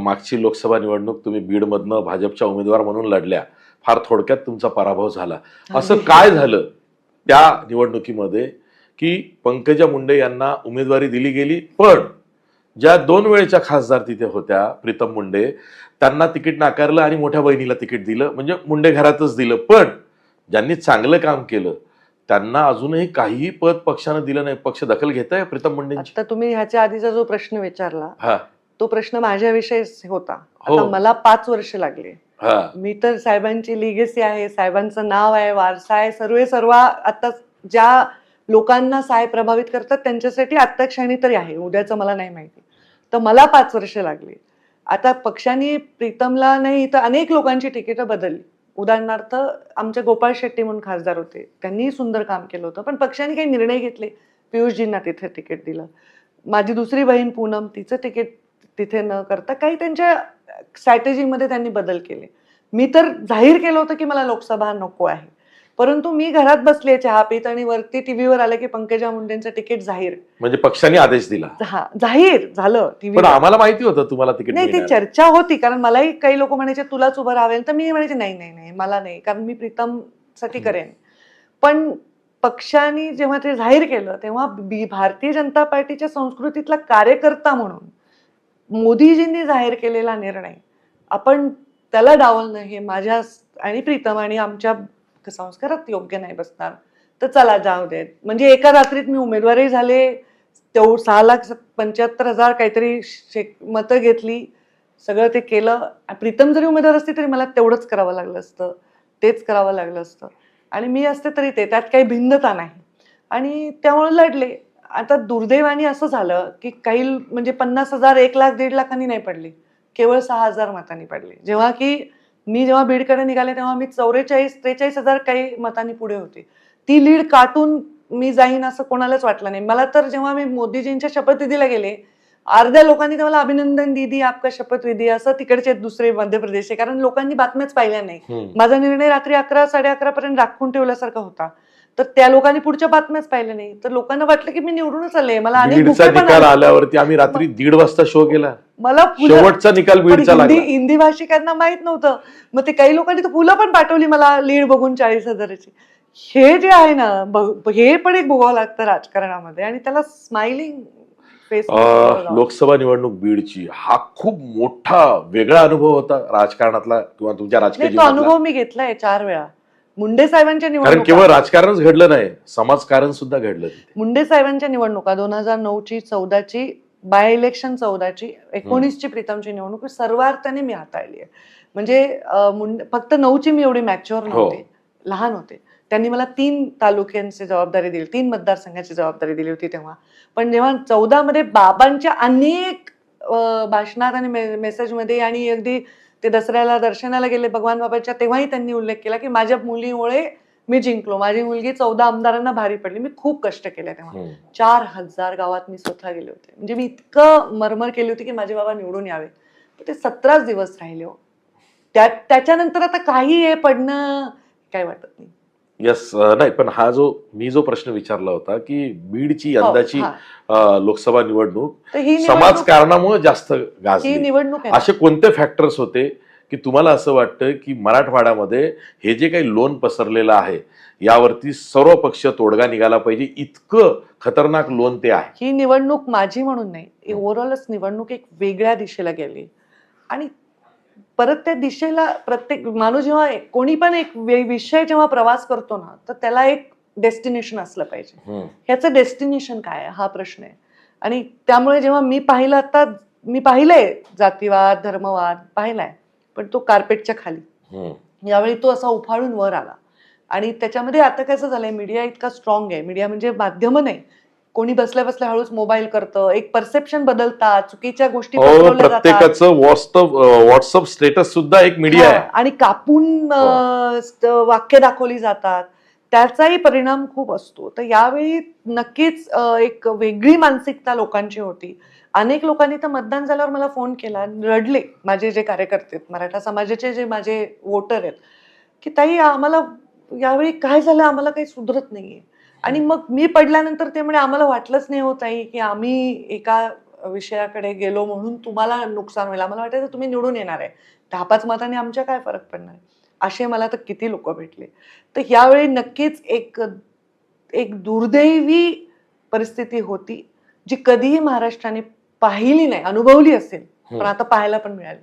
मागची लोकसभा निवडणूक तुम्ही बीडमधनं भाजपच्या उमेदवार म्हणून लढल्या. फार थोडक्यात तुमचा पराभव झाला. असं काय झालं त्या निवडणुकीमध्ये की पंकजा मुंडे यांना उमेदवारी दिली गेली पण ज्या दोन वेळेच्या खासदार तिथे होत्या प्रीतम मुंडे त्यांना तिकीट नाकारलं आणि मोठ्या बहिणीला तिकीट दिलं. म्हणजे मुंडे घरातच दिलं. पण ज्यांनी चांगलं काम केलं त्यांना अजूनही काहीही पद पक्षानं दिलं नाही. पक्ष दखल घेत आहे प्रीतम आता तुम्ही ह्याच्या आधीचा जो प्रश्न विचारला हा. तो प्रश्न माझ्याविषयी होता. हो. आता मला पाच वर्ष लागले. हा. मी तर साहेबांची लिगेसी आहे साहेबांचं नाव आहे वारसा आहे सर्वे सर्व आता ज्या लोकांना साहेब प्रभावित करतात त्यांच्यासाठी आत्ता क्षणी तरी आहे उद्याचं मला नाही माहिती. तर मला पाच वर्ष लागली. आता पक्षाने प्रीतमला नाही तर अनेक लोकांची तिकीटं बदलली. उदाहरणार्थ आमचे गोपाळ शेट्टी म्हणून खासदार होते. त्यांनीही सुंदर काम केलं होतं पण पक्षाने काही निर्णय घेतले. पियुषजींना तिथे तिकीट दिलं. माझी दुसरी बहीण पूनम तिचं तिकीट तिथे न करता काही त्यांच्या स्ट्रॅटेजीमध्ये त्यांनी बदल केले. मी तर जाहीर केलं होतं की मला लोकसभा नको आहे. परंतु मी घरात बसले चहा पीत आणि वरती टीव्हीवर आलं की पंकजा मुंडेंचं तिकीट जाहीर. म्हणजे पक्षाने आदेश दिला. हा जाहीर झालं टीव्ही आम्हाला माहिती होतं तुम्हाला तिकीट नाही ती. चर्चा होती कारण मलाही काही लोक म्हणायचे तुलाच उभं राहावेल. तर मी म्हणायचे नाही नाही नाही मला नाही कारण मी प्रीतमसाठी. करेन. पण पक्षाने जेव्हा ते जाहीर केलं तेव्हा भारतीय जनता पार्टीच्या संस्कृतीतला कार्यकर्ता म्हणून मोदीजींनी जाहीर केलेला निर्णय आपण त्याला डावलणं हे माझ्या आणि प्रीतम आणि आमच्या संस्कारात योग्य नाही बसणार. तर चला जाऊ देत. म्हणजे एका रात्रीत मी उमेदवारही झाले तेव सहा लाख पंच्याहत्तर हजार काहीतरी शे- मतं घेतली सगळं ते केलं. प्रीतम जरी उमेदवार असते तरी मला तेवढंच करावं लागलं असतं. तेच करावं लागलं असतं. आणि मी असते तरी ते त्यात काही भिन्नता नाही. आणि त्यामुळे लढले. आता दुर्दैवाने असं झालं की काही म्हणजे पन्नास हजार एक लाख दीड लाखांनी नाही पडले. केवळ सहा हजार मतांनी पडले. जेव्हा की मी जेव्हा बीडकडे निघाले तेव्हा मी चौवेचाळीस त्रेचाळीस हजार काही मतांनी पुढे होते. ती लीड काटून मी जाईन असं कोणालाच वाटलं नाही. मला तर जेव्हा मी मोदीजींच्या शपथविधीला गेले अर्ध्या लोकांनी तर मला अभिनंदन दिदी आपका शपथविधी असं तिकडचे दुसरे मध्य प्रदेशचे कारण लोकांनी बातम्याच पाहिल्या नाही. माझा निर्णय रात्री अकरा साडे अकरा पर्यंत राखून ठेवल्यासारखा होता. तर त्या लोकांनी पुढच्या बातम्याच पाहिल्या नाही. तर लोकांना वाटलं की मी निवडूनच आले मला अनेक बीडचा पण निकाल आले. आल्यावरती आम्ही रात्री दीड वाजता शो केला. मला फुलं शेवटचा निकाल पण बीडचा हिंदी लागला. हिंदी भाषिकांना माहीत नव्हतं. मग ते काही लोकांनी तर फुलं पण पाठवली मला लीड बघून चाळीस हजाराची. हे जे आहे ना ब- हे पण एक बघावं लागतं राजकारणामध्ये आणि त्याला स्माइलिंग फेस अं, लोकसभा निवडणूक बीडची. हा खूप मोठा वेगळा अनुभव होता राजकारणातला किंवा तुमच्या राजकीय नाही तो जीवनातला. अनुभव मी घेतलाय चार वेळा. मुंडे साहेबांच्या कारण निवडणुका केवळ राजकारणच घडलं नाही समाजकारण सुद्धा घडलं तिथे. मुंडे साहेबांच्या निवडणुका दोन हजार नऊची चौदाची बाय इलेक्शन चौदाची एकोणीसची प्रीतमची निवडणूक सर्वार्थाने मी हाताळली आहे. म्हणजे अं, मुंडे फक्त नऊची मी एवढी मॅच्युअर हो. नव्हते लहान होते. त्यांनी मला तीन तालुक्यांची जबाबदारी दिली तीन मतदारसंघाची जबाबदारी दिली होती तेव्हा. पण जेव्हा चौदा मध्ये बाबांच्या अनेक अं, भाषणात आणि मे- मेसेजमध्ये आणि अगदी ते दसऱ्याला दर्शनाला गेले भगवान बाबाच्या तेव्हाही त्यांनी उल्लेख केला की माझ्या मुलीमुळे मी जिंकलो. माझी मुलगी चौदा आमदारांना भारी पडली. मी खूप कष्ट केले तेव्हा. चार हजार गावात मी स्वतः गेले होते. म्हणजे मी इतकं मरमर केली होती की माझे बाबा निवडून यावे. ते सतराच दिवस राहिले हो. त्या त्याच्यानंतर आता काही हे पडणं काय वाटत नाही. यस नाही पण हा जो मी जो प्रश्न विचारला होता की बीडची हो, यंदाची लोकसभा निवडणूक तर निवडणूक समाजकारणामुळे जास्त गाजली. निवडणूक असे कोणते फॅक्टर्स होते की तुम्हाला असं वाटतं की मराठवाड्यामध्ये हे जे काही लोन पसरलेलं आहे यावरती सर्व पक्ष तोडगा निघाला पाहिजे इतकं खतरनाक लोन ते आहे. ही निवडणूक माझी म्हणून नाही. ओव्हरऑलच निवडणूक एक वेगळ्या दिशेला गेली. आणि परत त्या दिशेला प्रत्येक माणूस जेव्हा कोणी पण एक विषय जेव्हा प्रवास करतो ना तर त्याला एक डेस्टिनेशन असलं पाहिजे. ह्याचं डेस्टिनेशन काय हा प्रश्न आहे. आणि त्यामुळे जेव्हा मी पाहिलं आता मी पाहिलंय जातीवाद धर्मवाद पाहिलाय पण तो कार्पेटच्या खाली. यावेळी तो असा उफाळून वर आला. आणि त्याच्यामध्ये आता कसं झालंय मीडिया इतका स्ट्रॉंग आहे. मीडिया म्हणजे माध्यम नाही. कोणी बसल्या बसल्या हळूच मोबाईल करतं एक परसेप्शन बदलतात चुकीच्या गोष्टी हो पसरवल्या जातात. प्रत्येकाचं व्हॉट्सअप व्हॉट्सअप स्टेटस सुद्धा एक मीडिया हा, आहे. आणि कापून अं, st- वाक्य दाखवली जातात. त्याचाही परिणाम खूप असतो. तर यावेळी नक्कीच अं, एक वेगळी मानसिकता लोकांची होती. अनेक लोकांनी तर मतदान झाल्यावर मला फोन केला. रडले माझे जे कार्यकर्ते आहेत मराठा समाजाचे जे माझे वोटर आहेत की ताई आम्हाला यावेळी काय झालं? आम्हाला काही सुधरत नाहीये. आणि मग मी पडल्यानंतर ते म्हणे आम्हाला वाटलंच नाही हो ताई की आम्ही एका विषयाकडे गेलो म्हणून तुम्हाला नुकसान होईल. आम्हाला वाटायचं तुम्ही निवडून येणार आहे. दहा पाच मतांनी आमच्या काय फरक पडणार असे मला तर किती लोक भेटले. तर यावेळी नक्कीच एक एक दुर्दैवी परिस्थिती होती जी कधीही महाराष्ट्राने पाहिली नाही अनुभवली असेल पण हम्म. आता पाहायला पण मिळाली.